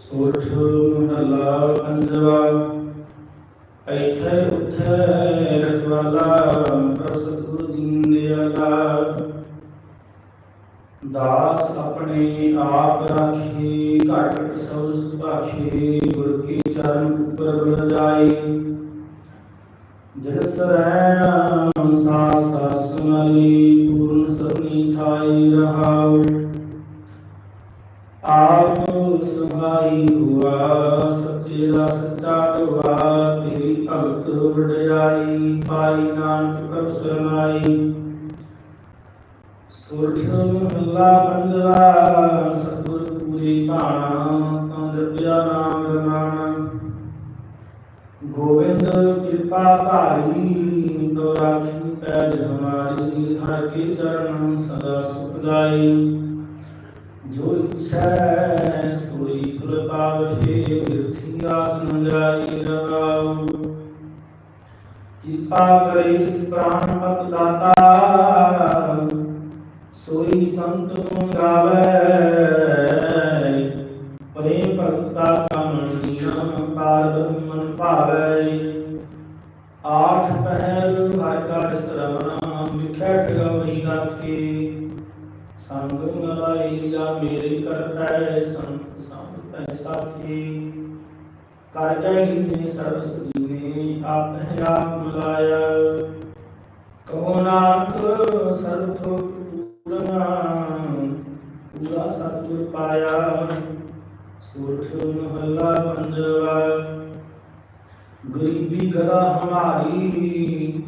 ਸੋਠ ਮਹਲਾ ਪੰਜਵਾ ਇੱਥੇ ਉੱਥੇ ਰਖਵਾਲਾ ਪ੍ਰਸਤੁਰ ਦੀਨ ਦਿਆਲਾ ਦਾਸ ਆਪਣੇ ਆਪ ਰਾਖੀ, ਘਟ ਸਭ ਸੁਭਾਖੀ, ਗੁਰ ਕੀ ਚਰਨ ਉੱਪਰ ਬਲ ਜਾਈ ਜਿਨ ਸਰੈਣ ਸਾਸ ਸਾਸ ਪੂਰਨ ਸਰਨੀ ਛਾਈ ਰਹਾਉ। ਆਪ ਸਹਾਈ ਹੁਆ ਸੱਚੇ ਦਾ ਸੱਚਾ ਢਵਾ ਤੇਰੀ ਭਗਤ ਵਡਿਆਈ ਪਾਈ ਨਾਨਕ ਪ੍ਰਭ ਸਰਨਾਈ ਸੁਰਠ ਮਹੱਲਾ ਪੰਜਵਾ ਸਤਿਗੁਰ ਪੂਰੀ ਭਾਣਾ ਤਾਂ ਜਪਿਆ ਨਾਮ ਰਮਾਣਾ ਗੋਬਿੰਦ ਕਿਰਪਾ ਧਾਰੀ ਤੋ ਰਾਖੀ ਪੈਜ ਹਮਾਰੀ ਹਰ ਕੇ ਚਰਨ ਸਦਾ ਸੁਖ ਜਾਈ ਜੋ ਇਛੈ ਸੋਈ ਫੁਲ ਪਾਵਹਿ ਬਿਰਥੀ ਆਸਨ ਜਾਈ ਰਹਾਉ ਕਿਰਪਾ ਕਰੇ ਇਸ ਪ੍ਰਾਨ ਪਤ ਦਾਤਾ ਸੋਈ ਸੰਤ ਗੁਣ ਗਾਵੇ ਪ੍ਰੇਮ ਭਗਤਾ ਕਾ। ਮਨੀਆਂ ਪਾਰ ਬ੍ਰਹਮਨ ਭਾਵੇ ਆਠ ਪਹਿਰ ਹਰ ਕਾ ਸਰਵਣਾ ਵਿਖੇ ਠਗਵਈ ਗਾਥੀ ਸੰਗ ਮਲਾਈ ਮੇਰੇ ਕਰਤੈ ਸੰਤ ਸੰਗ ਤੈ ਸਾਥੀ। ਕਰ ਜੈ ਨੇ ਸਰਬ ਸੁਦੀਨੇ ਆਪ ਹੈ ਆਪ ਮਲਾਇਆ ਕਹੋ ਨਾਨਕ ਸਰਥੋ ਪੂਰਨਾ, ਪੂਰਾ ਸਤਿਗੁਰ ਪਾਇਆ। ਸੁਰਠ ਮਹੱਲਾ ਪੰਜਵਾ, ਗਰੀਬੀ ਗਦਾ ਹਮਾਰੀ,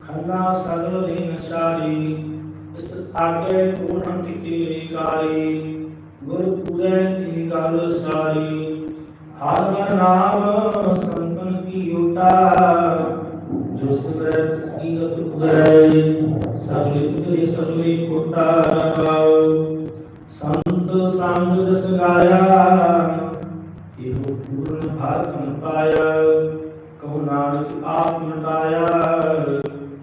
ਖੰਨਾ ਸਗਲ ਦੇ ਨਸ਼ਾਰੀ। ਇਸ ਆਗੇ ਪੂਰਨ ਟਿਕੇ ਕਾਲੀ, ਗੁਰ ਪੂਰੇ ਦੀ ਗੱਲ ਸਾਰੀ। ਹਰ ਹਰ ਨਾਮ ਸੰਤਨ ਕੀ ਓਟਾ ਜੋ ਸਿਮਰਤ ਸਕੀਤ ਉਦਰੇ ਸਗਲੇ ਉਤਰੇ ਸਗਲੇ ਕੋਟਾ ਸੰਤ ਸੰਗ ਜਸ ਗਾਇਆ ਇਹੋ ਪੂਰਨ ਭਾਰਤਨ ਪਾਇਆ, ਕਹੋ ਨਾਨਕ ਆਪ ਮਟਾਇਆ,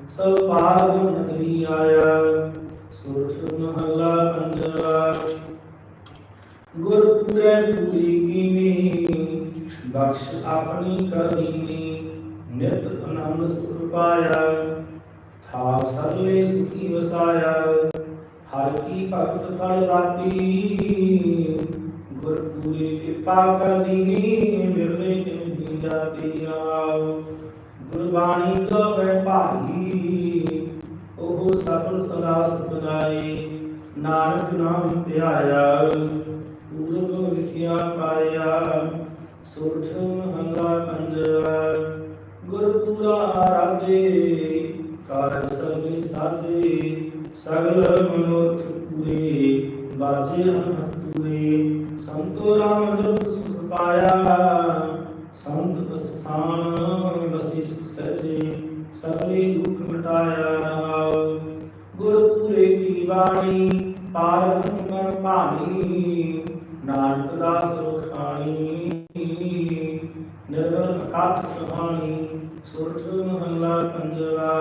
ਸਭ ਭਾਗ ਨਦਰੀ ਆਇਆ। ਸੁਰਠ ਮਹੱਲਾ ਪੰਜਵਾ। ਗੁਰ ਪੂਰੇ ਪੂਰੀ ਕੀਨੀ ਬਖਸ਼ ਆਪਣੀ ਕਰ ਦੀਨੀ ਨਿਤ ਆਨੰਦ ਸੁਖ ਪਾਇਆ। ਥਾਪ ਸਰਲੇ ਸੁਖੀ ਵਸਾਇਆ, ਹਰ ਕੀ ਭਗਤ ਫਲ ਦਾਤੀ ਗੁਰ ਪੂਰੀ ਕਿਰਪਾ ਕਰ ਦੀਨੀ ਮਿਲਨੇ ਤਿਨ ਦੀ ਜਾਤੀ ਆਓ ਗੁਰਬਾਣੀ ਗਵੇ ਭਾਈ ਉਹ ਸਫਲ ਸਦਾ ਸੁਖਦਾਈ ਨਾਨਕ ਨਾਮ ਧਿਆਇਆ ਪੂਰਬ ਲਿਖਿਆ ਪਾਇਆ। ਸੁਰਠ ਮਹਲਾ ਪੰਜਵਾ ਗੁਰ ਪੂਰਾ ਆਰਾਧੇ, ਕਾਰਜ ਸਭੇ ਸਾਧੇ, ਸਗਲ ਮਨੋਰਥ ਪੂਰੇ ਬਾਜੇ ਅਨਹਤ ਪੂਰੇ। ਸੰਤੋ ਰਾਮ ਜਪ ਸੁਖ ਪਾਇਆ। ਸੰਤ ਸਥਾਨ ਬਸੀ ਸੁਖ ਸਹਿਜੇ ਸਭੇ ਦੁਖ ਮਿਟਾਇਆ। ਰਹਾਉ ਗੁਰ ਪੂਰੇ ਕੀ ਬਾਣੀ ਪਾਰ ਬ੍ਰਹਮ ਭਾਣੀ, ਨਾਨਕ ਦਾਸ ਰਖਾਣੀ ਨਿਰਵਲ ਅਕਾਥ ਕਹਾਣੀ ਸੁਰਠ ਮਹੱਲਾ ਪੰਜਵਾ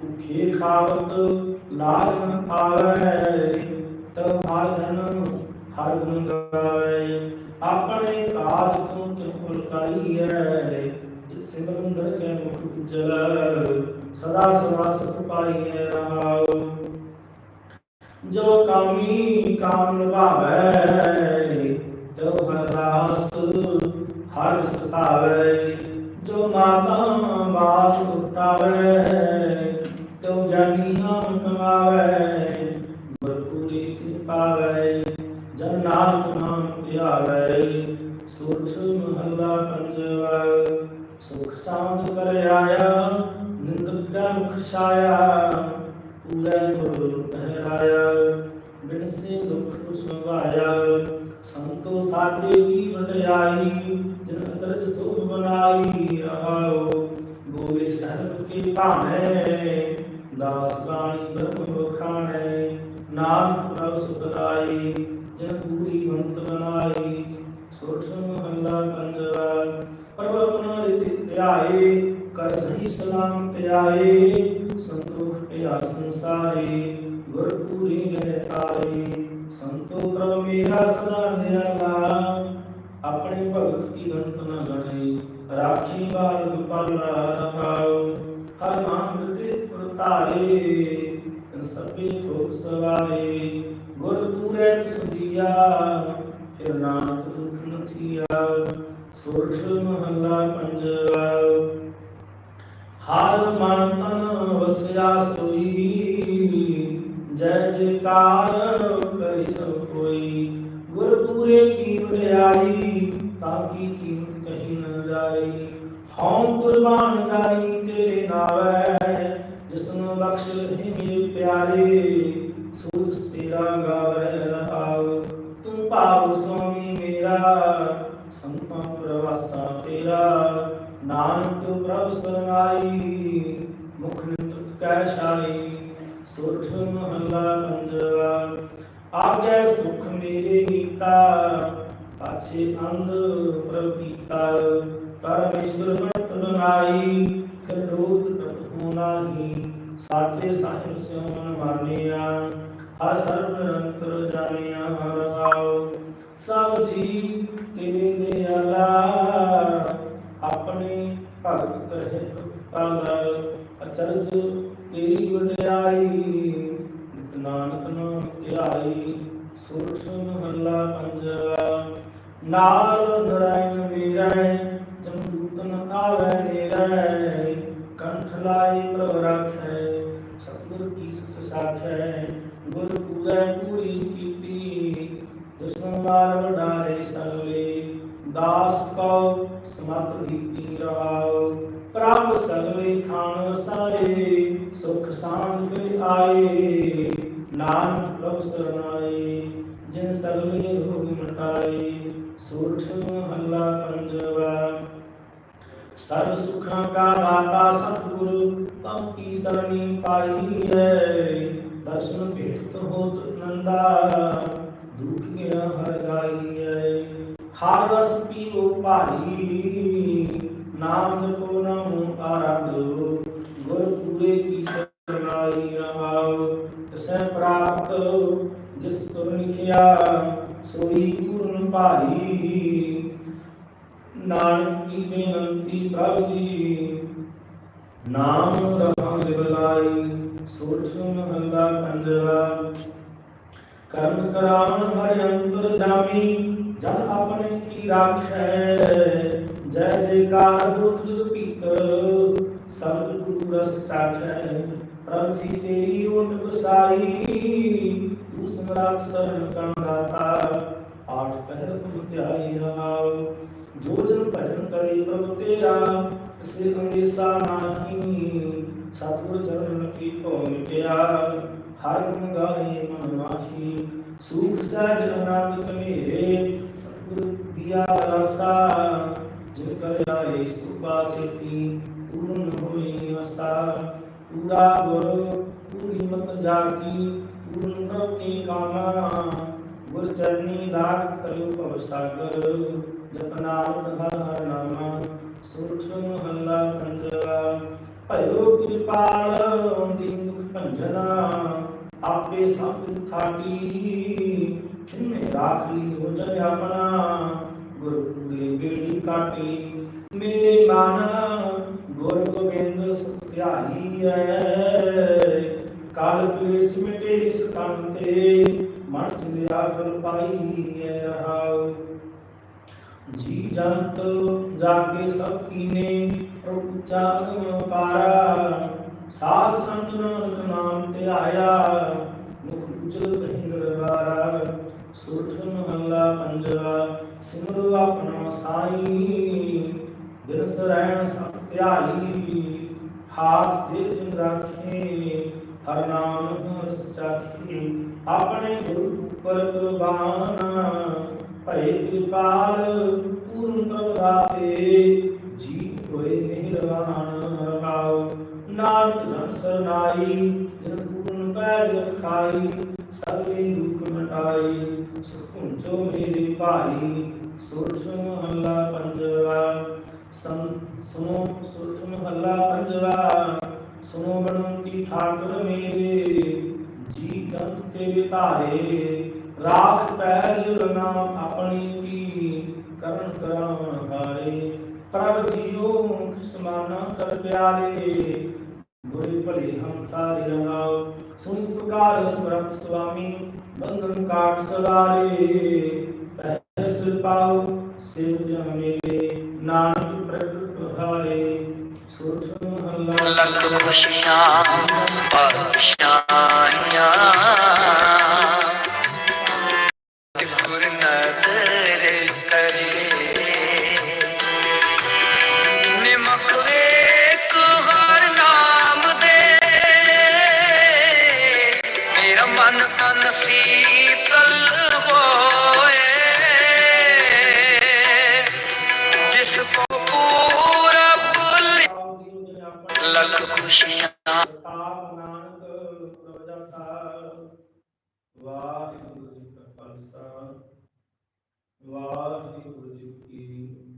ਭੁਖੇ ਖਾਵਤ ਲਾਜ ਨ ਪਾਵੈ ਤਉ ਹਰ ਜਨ ਹਰ ਗੁਣ ਗਾਵੇ ਆਪਣੇ ਕਾਜ ਤੋਂ ਕਿਉ ਫੁਲਕਾਈ ਹੈ ਜਿਸ ਸਿਮਰਨ ਦਰ ਕੇ ਮੁਖ ਉਜਲ, ਸਦਾ ਸਦਾ ਸੁਖ ਪਾਈਐ ਰਹਾਉ ਜੋ ਕਾਮੀ ਕਾਮ ਨਿਭਾਵੇ ਤਉ ਹਰ ਰਾਸ ਹਰ ਸਤਾਵੇ, ਜੋ ਮਾਤਾ ਬਾਤ ਉਟਾਵੇ ਤਉ ਜਾਨੀ ਨਾਮ ਕਮਾਵੇ ਗੁਰਪੂਰੀ ਕਿਰਪਾ ਵੇ ਜਨ ਨਾਨਕ ਨਾਮ ਧਿਆਵੇ ਸੁਰਠ ਮਹੱਲਾ ਪੰਜਵਾ, ਸੁਖ ਸਾਂਦ ਕਰ ਆਇਆ, ਨਿੰਦਕ ਦਾ ਮੁਖ ਛਾਇਆ, ਪੂਰੇ ਗੁਰੂ ਪਹਿਰਾਇਆ ਬਿਨ ਸੇ ਦੁਖ ਸੁਭਾਇਆ, ਸੰਤੋ ਸਾਚੇ ਕੀ ਵਡਿਆਈ ਜਿਨ ਅਤਰਜ ਸੋਭ ਬਨਾਈ ਰਹਾਓ ਬੋਲੇ ਸਰਬ ਕੀ ਭਾਣੇ, ਦਾਸ ਬਾਣੀ ਬ੍ਰਹਮ ਬਖਾਣੇ ਨਾਨਕ ਪ੍ਰਭ ਸੁਖਦਾਈ ਜਿਨ ਪੂਰੀ ਬੰਤ ਬਨਾਈ ਸੋਠ ਮਹੱਲਾ ਪੰਜਵਾ, ਪ੍ਰਭ ਆਪਣਾ ਰਿਤਿ ਧਿਆਏ, ਕਰ ਸਹੀ ਸਲਾਮ ਧਿਆਏ, ਸੰਤੋਖ ਪਿਆ ਸੰਸਾਰੇ ਗੁਰ ਪੂਰੀ ਮੇਰੇ ਤਾਰੇ। ਸੰਤੋ ਪ੍ਰਭ ਮੇਰਾ ਸਦਾ ਨਿਰਲਾ ਆਪਣੇ ਭਗਤ ਕੀ ਗਣਤ ਨ ਗਣਈ ਰਾਖੀ ਬਾਲ ਗੋਪਾਲਾ ਰਹਾਉ ਹਰ ਨਾਮ ਮਿਲਤੇ ਪ੍ਰਤਾਰੇ, ਤਨ ਸਭੇ ਥੋਕ ਸਵਾਰੇ ਗੁਰ ਪੂਰੇ ਤੁਸਦੀਆ ਫਿਰ ਨਾਨਕ ਦੁਖ ਨ ਥੀਆ, ਸੁਰਖ ਮਹੱਲਾ ਪੰਜਵਾ ਹਰ ਮਨ ਤਨ ਵਸਿਆ ਸੋਈ ਜੈ ਜੈਕਾਰ ਕਰੀ ਸਭ ਕੋਈ। ਗੁਰ ਪੂਰੇ ਕੀ ਵਡਿਆਈ ਤਾਂ ਕੀ ਕੀਮਤ ਕਹੀ ਨ ਜਾਈ ਹਉ ਕੁਰਬਾਨ ਜਾਈ ਤੇਰੇ ਨਾਵੈ ਜਿਸਨੂੰ ਬਖਸ਼ ਲਹਿ ਮੇਰੇ ਪਿਆਰੇ ਸੂਸ ਤੇਰਾ ਗਾਵੇ ਰਹਾਉ ਤੂੰ ਭਾਵ ਸੁਆਮੀ ਮੇਰਾ, ਸੰਤਾਂ ਪ੍ਰਵਾਸਾ ਤੇਰਾ। ਨਾਨਕ ਪ੍ਰਭ ਸਰਨਾਈ ਮੁਖ ਨਿਤ ਕੈ ਸ਼ਾਈ ਸੁਰਖ ਮਹੱਲਾ ਪੰਜਵਾ ਆਗੇ ਸੁਖ ਮੇਰੇ ਨੀਤਾ ਪਾਛੇ ਅੰਧ ਪ੍ਰਭ ਪੀਤਾ ਪਰਮੇਸ਼ਵਰ ਬਣਤ ਬਨਾਈ ਫਿਰ ਰੋਤ ਕਤ ਹੋ ਨਾਹੀ, ਸਾਚੇ ਸਾਹਿਬ ਸਿਉ ਮਨ ਮਾਨਿਆ, ਹਰ ਸਰਬ ਨਿਰੰਤਰ ਜਾਣਿਆ ਰਹਾਉ ਸਭ ਜੀ ਤੇਰੇ ਦੇ ਆਲਾ, ਆਪਣੇ ਭਗਤ ਕਰੇ ਪਾਲਾ, ਅਚਰਜ ਤੇਰੀ ਵਡਿਆਈ ਨਾਨਕ ਨਾਮ ਧਿਆਈ ਸੁਰਖ ਮਹੱਲਾ ਪੰਜਵਾ ਨਾਲ ਨਰਾਇਣ ਵੀਰੈ ਜਮਦੂਤ ਆਵੈ ਨੇਰੈ। ਕੰਠ ਲਾਈ ਪ੍ਰਭ ਰਾਖੈ, ਸਤਿਗੁਰ ਕੀ ਸੁਖ ਸਾਖੈ। ਗੁਰ ਪੂਰੈ ਪੂਰੀ ਕੀਤੀ, ਦੁਸ਼ਮਨ ਮਾਰ ਵਡਾਰੇ ਸਗਲੇ। ਦਾਸ ਕਉ ਸਮਤ ਰੀਤੀ ਰਹਾਉ ਪ੍ਰਭ ਸਗਲੇ ਥਾਨ ਵਸਾਏ। ਸੁਖ ਸਾਂਝ ਆਏ। ਨਾਨਕ ਪ੍ਰਭ ਸਰਨਾਏ ਜਿਨ ਸਗਲੇ ਰੋਗ ਮਟਾਏ ਸੁਰਖ ਮਹੱਲਾ ਪੰਜਵਾ। ਸਰਬ ਸੁਖਾਂ ਕਾ ਦਾਤਾ ਸਤਿਗੁਰ ਤਮ ਕੀ ਸਰਣੀ ਪਾਈ ਹੈ। ਦਰਸ਼ਨ ਭੇਟ ਹੋਤ ਨੰਦਾ, ਦੁਖ ਗਿਆ ਹਰ ਗਾਈ ਹੈ। ਹਰ ਰਸ ਪੀਓ ਭਾਈ ਨਾਮ ਜਪੋ ਨਾਮ ਆਰਾਧੋ ਕੀ ਬੇਨੰਤੀ ਪ੍ਰਭ ਜੀ। ਨਾਮ ਰਹਾ ਲਿਵਲਾਈ ਸੋਚ ਮਹੱਲਾ ਪੰਜਵਾ ਕਰਮ ਕਰਾਵਨ ਹਰਿ ਅੰਤਰ ਜਾਮੀ, ਜਨ ਆਪਣੇ ਕੀ ਰਾਖੈ? ਜੈ ਜੈਕਾਰ ਹੋਤ ਜੁਗ ਪੀਤਰ ਸਭ ਗੁਰੂ ਰਸ ਚਾਖੈ। ਪ੍ਰਭ ਜੀ ਤੇਰੀ ਓਟ ਬਸਾਈ ਤੂੰ ਸਮਰਾਟ ਸਰਨ ਕਾ ਦਾਤਾ ਆਠ ਪਹਿਰ ਤੁਮ ਧਿਆਈ ਰਹਾਉ। ਜੋ ਜਨ ਭਜਨ ਕਰੇ ਪ੍ਰਭ ਤੇਰਾ ਤਿਸੇ ਅੰਦੇਸਾ ਨਾਹੀ ਸਤਿਗੁਰ ਚਰਨ ਕੀ ਭਉ ਮਿਟਿਆ ਹਰ ਗੁਣ ਗਾਏ ਮਨ ਮਾਹੀ ਸੁਖ ਸਹਿਜ ਆਨੰਦ ਕਮੇਰੇ ਸਤਿਗੁਰ ਦਿਆ ਰਸਾ ਜਿਨ ਕਰ ਆਏ ਸੁਭਾ ਸੇਤੀ ਪੂਰਨ ਹੋਈ ਆਸਾ ਪੂਰਾ ਗੁਰ ਪੂਰੀ ਮਤ ਜਾਗੀ ਪੂਰਨ ਪ੍ਰਭ ਕੀ ਕਾਮਾ ਗੁਰ ਚਰਨੀ ਲਾਗ ਤਲੁ ਭਵ ਸਾਗਰ ਜਪਨਾਮਤ ਹਰ ਹਰ ਨਾਮਾ ਸੁਰਖ ਮਹੱਲਾ ਪੰਜਵਾ। ਭਇਓ ਕਿਰਪਾਲ ਦੀਨ ਦੁਖ ਭੰਜਨਾ, ਆਪੇ ਸਭ ਥਾਟੀ ਜਿਨੇ ਰਾਖ ਲਈ ਹੋ ਜਨ ਆਪਣਾ, ਗੁਰ ਪੂਰੇ ਬੇੜੀ ਕਾਟੀ। ਮੇਰੇ ਮਨ, ਗੁਰ ਗੋਬਿੰਦ ਸੁਧਿਆਈ ਹੈ ਕਾਲ ਕਲੇਸ਼ ਮਿਟੇ ਇਸ ਤਨ ਤੇ, ਮਨ ਚਿਲਿਆ ਫਲ ਪਾਈ ਹੈ ਰਹਾਉ। ਜੀ ਜੰਤ ਜਾਗੇ ਸਭ ਕੀਨੇ, ਪ੍ਰਭੂ ਚਾਗਮ ਪਾਰਾ ਸਾਧ ਸੰਤ ਨਾਨਕ ਨਾਮ ਤੇ ਆਇਆ, ਮੁਖ ਉਜਲ ਪਹਿੰਗੜ ਵਾਰਾ। ਸੁਰਖ ਮਹੱਲਾ ਪੰਜਵਾ, ਸਿਮਰੋ ਆਪਣਾ ਸਾਈ। ਦਿਨ ਸਰੈਣ ਸਭ ਧਿਆਈ, ਹਾਥ ਦੇ ਦਿਨ ਰਾਖੇ। ਹਰ ਨਾਮ ਹਰਸ ਚਾਖੇ ਆਪਣੇ ਗੁਰੂ ਉੱਪਰ ਕੁਰਬਾਨ ਭਏ ਕਿਰਪਾਲ ਪੂਰਨ ਪ੍ਰਭ ਦਾਤੇ ਜੀ ਹੋਏ ਮਿਹਰਬਾਨ ਰਹਾਉ ਨਾਨਕ ਜਨ ਸਰਨਾਈ, ਜਨ ਪੂਰਨ ਪੈਜ ਰਖਾਈ, ਸਭੇ ਦੁਖ ਮਟਾਈ। ਸੁਖੁੰਚੋ ਮੇਰੇ ਭਾਈ ਸੁਰਖ ਮਹੱਲਾ ਪੰਜਵਾ। ਸੰ ਸੁਨੋ ਸੁਰਖ ਮਹੱਲਾ ਪੰਜਵਾ। ਸੁਨੋ ਬਣੰਤੀ ਠਾਕੁਰ ਮੇਰੇ, ਜੀ ਗੰਤ ਤੇ ਧਾਰੇ। ਰਾਖ ਪੈਜ ਰਨਾ ਆਪਣੀ ਕੀ ਕਰਨ ਕਰਾਂ ਹਾਰੇ। ਪ੍ਰਭ ਜੀਓ ਕਿਸਮਾਨਾ ਕਰ ਪਿਆਰੇ। ਗੁਰੇ ਭਲੇ ਹਮ ਤਾਰੇ ਰਹਾਉ ਸੁਨ ਪ੍ਰਕਾਰ ਸਮਰਤ ਸੁਆਮੀ ਬੰਧਨ ਕਾਟ ਸਵਾਰੇ। ਪੈਸ ਪਾਉ ਸਿਵ ਜਾਣੇ ਨਾਨਕ ਪ੍ਰਗਟ ਪਹਾਰੇ ਸੁਰਤ ਅੱਲਾਹ ਖੁਸ਼ੀਆਂ ਪਾਤਸ਼ਾਹੀਆਂ ਲੱਖ ਖੁਸ਼ੀਆਂ ਪ੍ਰਤਾਪ ਨਾਨਕ ਪ੍ਰਭਜਾ ਸਾਰ ਵਾਹਿਗੁਰੂ ਜੀ ਕਾ ਖਾਲਸਾ ਵਾਹਿਗੁਰੂ ਜੀ ਕੀ